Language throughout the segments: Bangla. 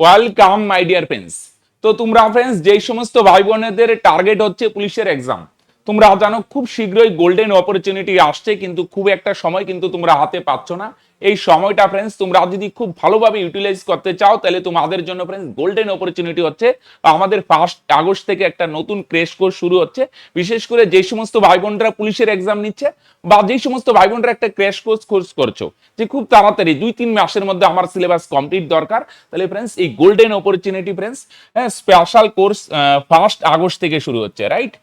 ওয়েলকাম মাই ডিয়ার ফ্রেন্ডস তো তোমরা ফ্রেন্ডস যেই সমস্ত ভাই বোনেদের টার্গেট হচ্ছে পুলিশের এক্সাম তোমরা জানো, খুব শীঘ্রই গোল্ডেন অপরচুনিটি আসছে, কিন্তু খুব একটা সময় কিন্তু তোমরা হাতে পাচ্ছ না। এই সময়টা ফ্রেন্ডস তোমরা যদি খুব ভালোভাবে ইউটিলাইজ করতে চাও, তাহলে তোমাদের জন্য ফ্রেন্ডস গোল্ডেন অপরচুনিটি হচ্ছে, আমাদের ফার্স্ট আগস্ট থেকে একটা নতুন ক্রেশ কোর্স শুরু হচ্ছে। বিশেষ করে যে সমস্ত ভাই বোনরা পুলিশের এক্সাম নিচ্ছে, বা যে সমস্ত ভাই বোনরা একটা ক্র্যাশ কোর্স কোর্স করছ, যে খুব তাড়াতাড়ি, দুই তিন মাসের মধ্যে আমার সিলেবাস কমপ্লিট দরকার, তাহলে ফ্রেন্ডস এই গোল্ডেন অপরচুনিটি ফ্রেন্ডস হ্যাঁ স্পেশাল কোর্স ফার্স্ট আগস্ট থেকে শুরু হচ্ছে রাইট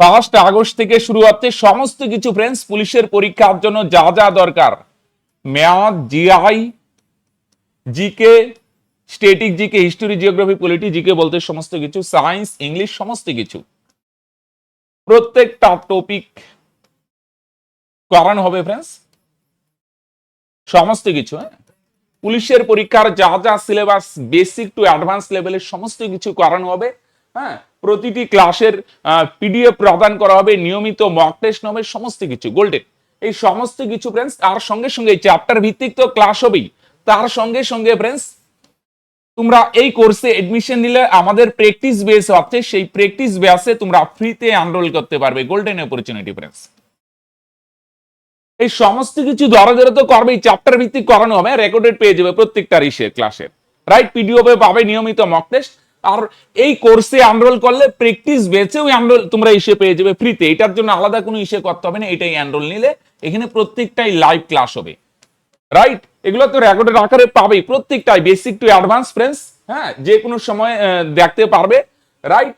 ফার্স্ট আগস্ট থেকে শুরু হচ্ছে সমস্ত কিছু ফ্রেন্ডস পুলিশের পরীক্ষার জন্য যা যা দরকার। Math GI GK static GK history geography polity GK বলতে সমস্ত কিছু সায়েন্স ইংলিশ সমস্ত কিছু। প্রত্যেকটা টপিক করানো হবে ফ্রেন্ডস সমস্ত কিছু হ্যাঁ। পুলিশের পরীক্ষার যা যা সিলেবাস বেসিক টু অ্যাডভান্স লেভেলের সমস্ত কিছু করানো হবে। হ্যাঁ প্রতিটি ক্লাসের পিডিএফ প্রদান করা হবে, নিয়মিত মক টেস্ট হবে সমস্ত কিছু গোল্ডেন এই সমস্ত কিছু ফ্রেন্ডস তার সঙ্গে সঙ্গে চ্যাপ্টার ভিত্তিক তো ক্লাস হবেই। তার সঙ্গে সঙ্গে ফ্রেন্ডস তোমরা এই কোর্সে এডমিশন নিলে আমাদের প্র্যাকটিস বেস হচ্ছে সেই প্র্যাকটিস বেসে তোমরা ফ্রিতে এনরোল করতে পারবে গোল্ডেন অপরচুনিটি ফ্রেন্ডস এই সমস্ত কিছু ধরে ধরে তো করবেই চ্যাপ্টার ভিত্তিক করানো হবে রেকর্ডেড পেয়ে যাবে প্রত্যেকটা রিসের ক্লাসের রাইট পিডিওপে পাবে নিয়মিত মক টেস্ট আর এই কোর্সে এনরোল করলে প্র্যাকটিস বেচেও এনরোল তোমরা ইসে পেয়ে যাবে ফ্রিতে এটার জন্য আলাদা কোনো ইসে করতে হবে না, এটাই এনরোল নিলে এখানে প্রত্যেকটাই লাইভ ক্লাস হবে। রাইট এগুলো তো রেকর্ডের আকারে পাবেই, প্রত্যেকটাই বেসিক টু অ্যাডভান্স ফ্রেন্ডস হ্যাঁ? যে কোনো সময় দেখতে পারবে। রাইট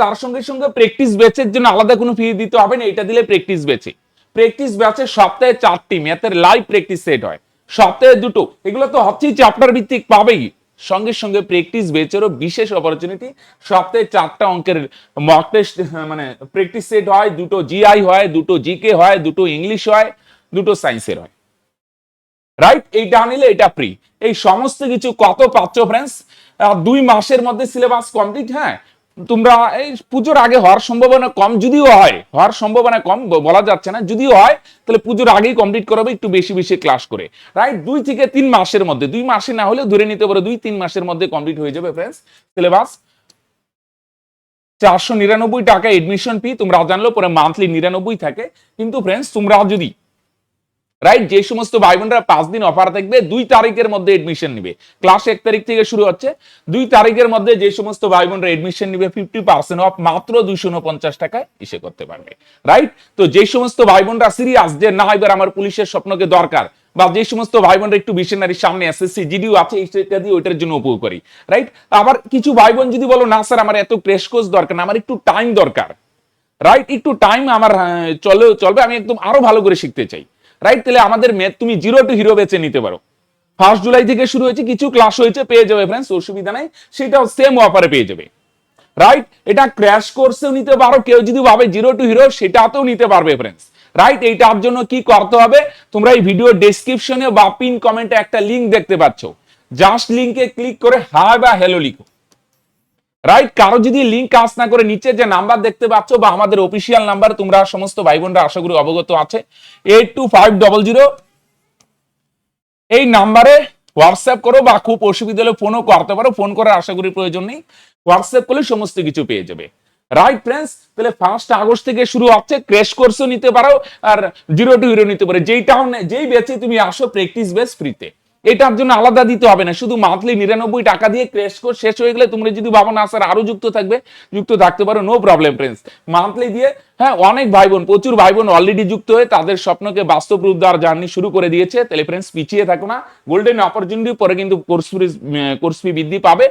তার সঙ্গে সঙ্গে প্র্যাকটিস ব্যাচের জন্য আলাদা কোনো ফি দিতে হবে না, এটা দিলে প্র্যাকটিস ব্যাচে প্র্যাকটিস ব্যাচে সপ্তাহে চারটি ম্যাথের লাইভ প্র্যাকটিস সেট হয়। সপ্তাহে দুটো, এগুলো তো হচ্ছেই চ্যাপ্টার ভিত্তিক পাবেই। সঙ্গে সঙ্গে প্র্যাকটিস বেচেরও বিশেষ অপরচুনিটি সপ্তাহে চারটা অঙ্কের মক টেস্ট মানে প্র্যাকটিস সেট হয়, দুটো জিআই হয়, দুটো জিকে হয়, দুটো ইংলিশ হয়, দুটো সায়েন্সের হয়। রাইট এইটা আনিলে এটা ফ্রি এই সমস্ত কিছু কত পাচ্ছ ফ্রেন্ডস দুই মাসের মধ্যে সিলেবাস কমপ্লিট হ্যাঁ? তোমরা এই পুজোর আগে হওয়ার সম্ভাবনা কম, যদিও হয়, হওয়ার সম্ভাবনা কম বলা যাচ্ছে না, যদিও হয়, তাহলে পুজোর আগেই কমপ্লিট করাবে একটু বেশি বেশি ক্লাস করে। রাইট দুই থেকে তিন মাসের মধ্যে, দুই মাসে না হলেও ধরে নিতে পারো, দুই তিন মাসের মধ্যে কমপ্লিট হয়ে যাবে ফ্রেন্ডস সিলেবাস চারশো নিরানব্বই টাকা এডমিশন ফি তোমরা জানলো পরে মান্থলি নিরানব্বই থাকে। কিন্তু ফ্রেন্ডস তোমরা যদি রাইট যে সমস্ত ভাই বোনরা পাঁচ দিন অফার থাকবে দুই তারিখের মধ্যে এডমিশন নিবে। ক্লাস এক তারিখ থেকে শুরু হচ্ছে। দুই তারিখের মধ্যে যে সমস্ত ভাই বোনরা এডমিশন নিবে ফিফটি পার্সেন্ট অফ মাত্র দুইশো উনপঞ্চাশ টাকায় ইসে করতে পারবে। রাইট তো যে সমস্ত ভাই বোনরা সিরিয়াস যে না এবার আমার পুলিশের স্বপ্নকে দরকার বা যে সমস্ত ভাই বোনরা একটু মিশনারির সামনে এসএসসি জিডিও আছে ইত্যাদি ওইটার জন্য উপভোগ করি। রাইট আবার কিছু ভাই বোন যদি বলো না স্যার আমার এত ক্রেশ কোর্স দরকার না আমার একটু টাইম দরকার। রাইট একটু টাইম আমার আহ, চলে চলবে আমি একদম আরও ভালো করে শিখতে চাই। রাইট তাহলে আমাদের ম্যাথ তুমি জিরো টু হিরো বেছে নিতে পারো। ফার্স্ট জুলাই থেকে শুরু হয়েছে, কিছু ক্লাস হয়েছে, পেয়ে যাবে ফ্রেন্ডস অসুবিধা নাই। সেটাও সেম অফারে পেয়ে যাবে। রাইট এটা ক্র্যাশ কোর্সেও নিতে পারো, কেউ যদি ভাবে জিরো টু হিরো সেটাতেও নিতে পারবে ফ্রেন্ডস রাইট এইটার জন্য কি করতে হবে? তোমরা এই ভিডিও ডেসক্রিপশনে বা পিন কমেন্টে একটা লিংক দেখতে পাচ্ছ। জাস্ট লিংকে ক্লিক করে হাই বা হ্যালো লিখো। রাইট কারও যদি লিংক কাজ না করে নিচে যে নাম্বার দেখতে পাচ্ছ বা আমাদের অফিসিয়াল নাম্বার তোমরা সমস্ত ভাই বোনরা আশা করি অবগত আছে। Eight two five double zero এই নাম্বারে হোয়াটসঅ্যাপ করো বা খুব অসুবিধা হলে ফোনও করতে পারো। ফোন করার আশা করি প্রয়োজন নেই। হোয়াটসঅ্যাপ করলে সমস্ত কিছু পেয়ে যাবে। রাইট ফ্রেন্ডস তাহলে ফার্স্ট আগস্ট থেকে শুরু হচ্ছে। ক্র্যাশ কোর্সও নিতে পারো আর জিরো টু হিরো নিতে পারো। যেইটাও যেই বেচে তুমি আসো প্র্যাকটিস বেস ফ্রিতে এটার জন্য আলাদা দিতে হবে না। শুধু মান্থলি নিরানব্বই টাকা দিয়ে ক্র্যাশ কোর্স শেষ হয়ে গেলে তোমরা যদি ভাবো, না স্যার আরও যুক্ত থাকবে, যুক্ত থাকতে পারো নো প্রবলেম ফ্রেন্ডস মান্থলি দিয়ে হ্যাঁ অনেক ভাই বোন প্রচুর ভাই বোন অলরেডি যুক্ত হয়ে তাদের স্বপ্নকে বাস্তব রূপ দেওয়ার জার্নি শুরু করে দিয়েছে। তাহলে ফ্রেন্ডস পিছিয়ে থাকো না। গোল্ডেন অপরচুনিটি পরে কিন্তু কোর্স ফি কোর্স ফি বৃদ্ধি পাবে।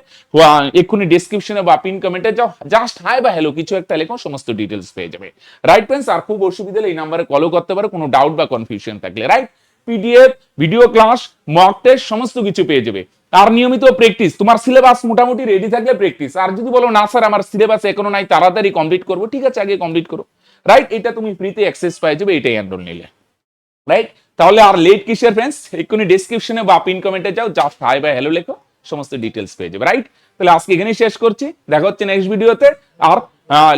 এক্ষুনি ডিসক্রিপশনে বা পিন কমেন্টে যাও। জাস্ট হাই বা হ্যালো কিছু একটা লেখো, সমস্ত ডিটেলস পেয়ে যাবে। রাইট ফ্রেন্ডস আর খুব অসুবিধা হলে এই নাম্বারে কলও করতে পারো, কোনো ডাউট বা কনফিউশন থাকলে right PDF video class mock test সমস্ত কিছু পেয়ে যাবে। আর নিয়মিত প্র্যাকটিস তোমার সিলেবাস মোটামুটি রেডি থাকলে প্র্যাকটিস আর যদি বলো, না স্যার আমার সিলেবাস এখনও নাই, তাড়াতাড়ি কমপ্লিট করব। ঠিক আছে, আগে কমপ্লিট করো। রাইট এটা তুমি ফ্রিতে অ্যাক্সেস পেয়ে যাবে, এটাই এনরোল নিলে। রাইট তাহলে আর লেট কিসের ফ্রেন্ডস এক্ষুনি ডিসক্রিপশনে বা পিন কমেন্টে যাও জাস্ট হাই বা হ্যালো লেখো, সমস্ত ডিটেলস পেয়ে যাবে। রাইট তাহলে আজকে এখানেই শেষ করছি। দেখা হচ্ছে নেক্সট ভিডিওতে আর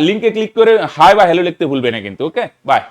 লিঙ্কে ক্লিক করে হাই বা হ্যালো লিখতে ভুলবে না কিন্তু ওকে বাই